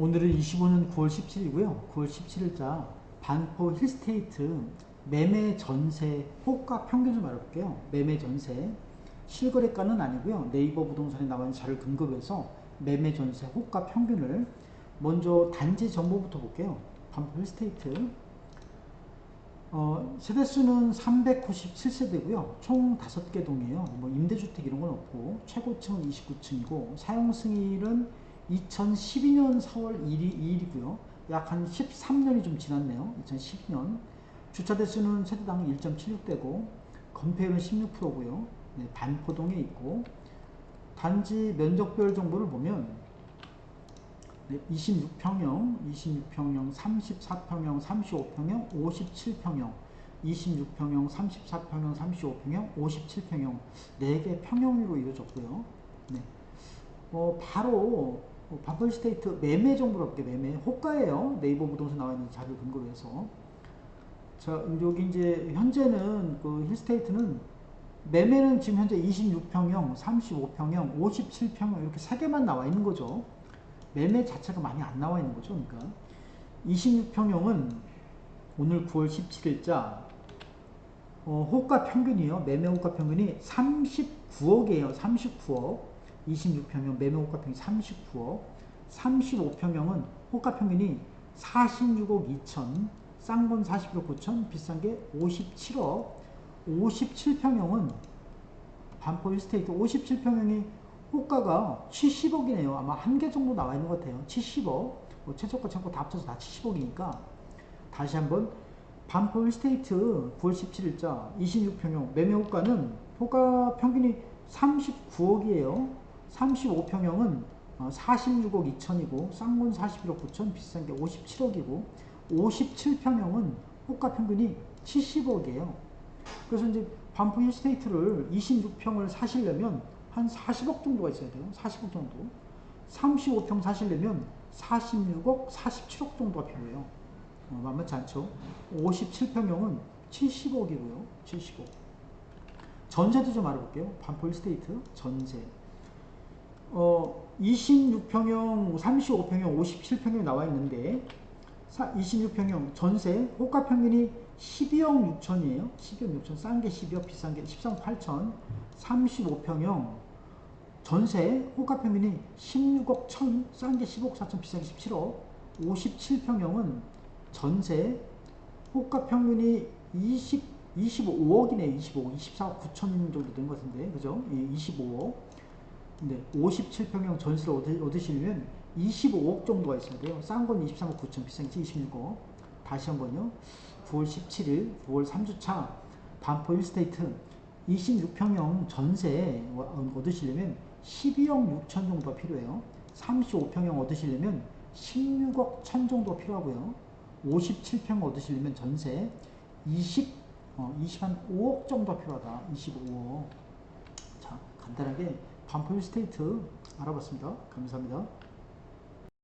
오늘은 25년 9월 17일이고요. 9월 17일자 반포 힐스테이트 매매 전세 호가 평균 좀 알아볼게요. 매매 전세 실거래가는 아니고요. 네이버 부동산에 나와 있는 자료를 근거로 해서 매매 전세 호가 평균을 먼저 단지 정보부터 볼게요. 반포 힐스테이트 어, 세대수는 397세대고요. 총 5개 동이에요. 뭐 임대주택 이런 건 없고 최고층은 29층이고 사용 승일은 2012년 4월 1일, 2일이고요. 약 한 13년이 좀 지났네요. 2012년. 주차 대수는 세대당 1.76대고 건폐율은 16%고요. 네, 반포동에 있고 단지 면적별 정보를 보면 네, 26평형, 26평형, 34평형, 35평형, 57평형, 26평형, 34평형, 35평형, 57평형 4개 평형으로 이루어졌고요. 네. 어, 바로 어, 바플스테이트 매매 정보로 볼게요. 매매 호가예요. 네이버 부동산 나와 있는 자료 근거로 해서 자 여기 이제 현재는 그 힐스테이트는 매매는 지금 현재 26평형, 35평형, 57평형 이렇게 세 개만 나와 있는 거죠. 매매 자체가 많이 안 나와 있는 거죠. 그러니까 26평형은 오늘 9월 17일자 어, 호가 평균이요. 매매 호가 평균이 39억이에요. 39억. 26평형 매매 호가 평균 39억. 35평형은 호가 평균이 46억 2천. 싼 건 41억 9천, 비싼 게 57억. 57평형은 반포 힐스테이트 57평형이 호가가 70억이네요. 아마 한 개 정도 나와 있는 것 같아요. 70억. 뭐 최저가 최고 다 합쳐서 다 70억이니까 다시 한번 반포 힐스테이트 9월 17일자 26평형 매매 호가는 호가 평균이 39억이에요. 35평형은 46억 2천이고 싼건 41억 9천 비싼 게 57억이고 57평형은 호가 평균이 70억이에요. 그래서 이제 반포 힐스테이트를 26평을 사시려면 한 40억 정도가 있어야 돼요. 40억 정도. 35평 사시려면 46억, 47억 정도가 필요해요. 어, 만만치 않죠. 57평형은 70억이고요. 70억. 전세도 좀 알아볼게요. 반포 힐스테이트 전세. 어, 26평형, 35평형, 57평형이 나와 있는데 26평형 전세 호가 평균이 12억 6천이에요. 12억 6천. 싼 게 12억, 비싼 게 13억 8천. 35평형 전세 호가 평균이 16억 1천. 싼 게 15억 4천, 비싼 게 17억. 57평형은 전세 호가 평균이 20, 25억이네. 25억. 24억 9천 정도 되는 것 같은데. 그죠? 25억. 근데 57평형 전세를 얻으시려면 25억 정도가 있어야 돼요. 싼 건 23억 9천, 비싼 게 26억. 다시 한번요. 9월 17일, 9월 3주차 반포 힐스테이트 26평형 전세 얻으시려면 12억 6천 정도가 필요해요. 35평형 얻으시려면 16억 1천 정도가 필요하고요. 57평 얻으시려면 전세 20, 어, 20한 5억 정도가 필요하다. 25억. 자, 간단하게 반포 힐스테이트 알아봤습니다. 감사합니다.